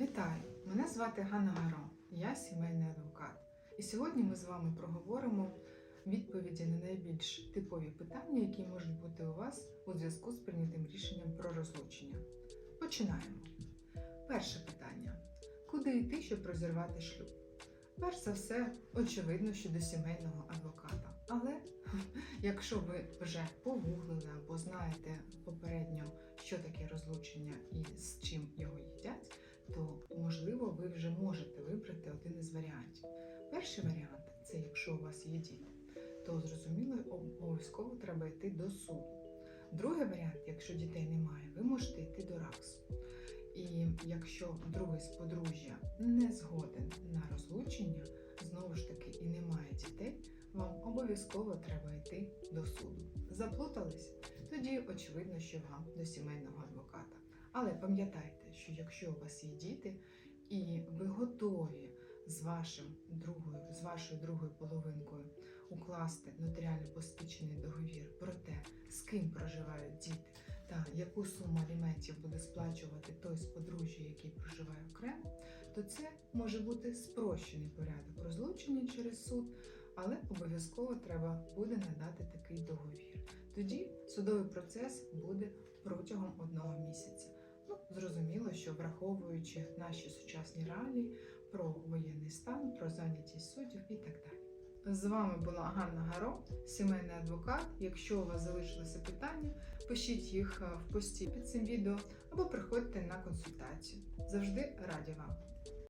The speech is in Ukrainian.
Вітаю! Мене звати Ганна Гаро, я сімейний адвокат. І сьогодні ми з вами проговоримо відповіді на найбільш типові питання, які можуть бути у вас у зв'язку з прийнятим рішенням про розлучення. Починаємо. Перше питання: куди йти, щоб розірвати шлюб? Перш за все, очевидно, що до сімейного адвоката. Але якщо ви вже погуглили або знаєте попередньо, що таке розлучення і з чим його їдять, можливо ви вже можете вибрати один із варіантів. Перший варіант це якщо у вас є діти, то зрозуміло обов'язково треба йти до суду. Другий варіант, якщо дітей немає, ви можете йти до РАКСу. І якщо другий з подружжя не згоден на розлучення, знову ж таки і немає дітей, вам обов'язково треба йти до суду. Заплутались? Тоді очевидно, що вам до сімейного адвоката. Але пам'ятайте, що якщо у вас є діти і ви готові з вашим другою, з вашою другою половинкою укласти нотаріально посвідчений договір про те, з ким проживають діти, та яку суму аліментів буде сплачувати той з подружжя, який проживає окремо, то це може бути спрощений порядок розлучення через суд, але обов'язково треба буде надати такий договір. Тоді судовий процес буде протягом одного місяця. Зрозуміло, що враховуючи наші сучасні реалії про воєнний стан, про зайнятість суддів і так далі. З вами була Ганна Гаро, сімейний адвокат. Якщо у вас залишилися питання, пишіть їх е, в пості під цим відео або приходьте на консультацію. Завжди раді вам.